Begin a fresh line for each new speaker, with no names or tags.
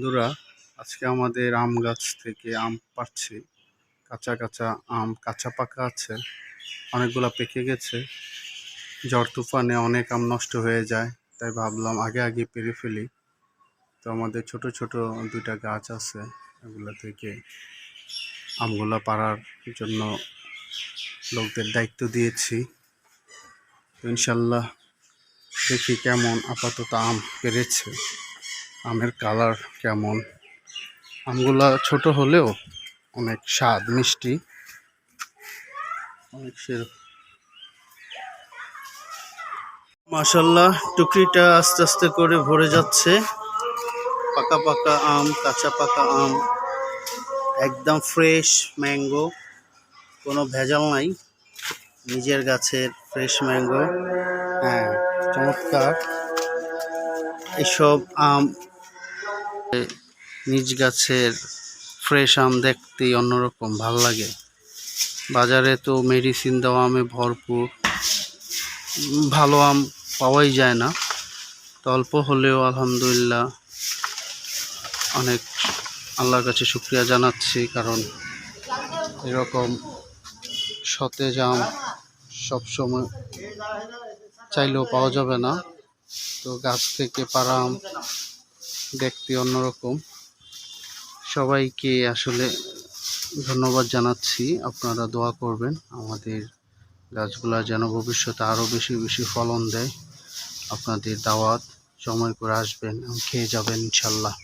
বন্ধুরা, আজকে আমাদের আম গাছ থেকে আম পাচ্ছি কাঁচা কাঁচা আম কাঁচা পাকা আছে, অনেকগুলো পেকে গেছে। ঝড় তুফানে অনেক আম নষ্ট হয়ে যায়, তাই ভাবলাম আগে আগে পেরে ফেলি। তো আমাদের ছোট ছোট দুইটা গাছ আছে, এগুলো থেকে আমগুলা পাড়ার জন্য লোকদের দায়িত্ব দিয়েছি। ইনশাল্লাহ দেখি কেমন আপাতত আম পেরেছে। আমের কালার কেমন? আমগুলা ছোট হলেও অনেক স্বাদ, মিষ্টি। অনেক সেরকম। মাশাল্লাহ টুকরিটা আস্তে আস্তে করে ভরে যাচ্ছে। পাকা পাকা আম, কাঁচা পাকা আম, একদম ফ্রেশ ম্যাঙ্গো কোনো ভেজাল নাই। নিজের গাছের ফ্রেশ ম্যাঙ্গো হ্যাঁ চমৎকার। এসব আম নিজ গাছের ফ্রেশ আম দেখতেই অন্যরকম ভালো লাগে। বাজারে তো মেডিসিন দেওয়া আমে ভরপুর, ভালো আম পাওয়াই যায় না। তো অল্প হলেও আলহামদুলিল্লাহ অনেক আল্লাহর কাছে শুক্রিয়া জানাচ্ছি, কারণ এরকম সতেজ আম সবসময় চাইলেও পাওয়া যাবে না। তো গাছ থেকে পাড়া আম দেখতে অন্যরকম। সবাইকে আসলে ধন্যবাদ জানাচ্ছি। আপনারা দোয়া করবেন, আমাদের গাছগুলা যেন ভবিষ্যতে আরও বেশি বেশি ফলন দেয়। আপনাদের দাওয়াত সময় করে আসবেন, খেয়ে যাবেন ইনশাল্লাহ।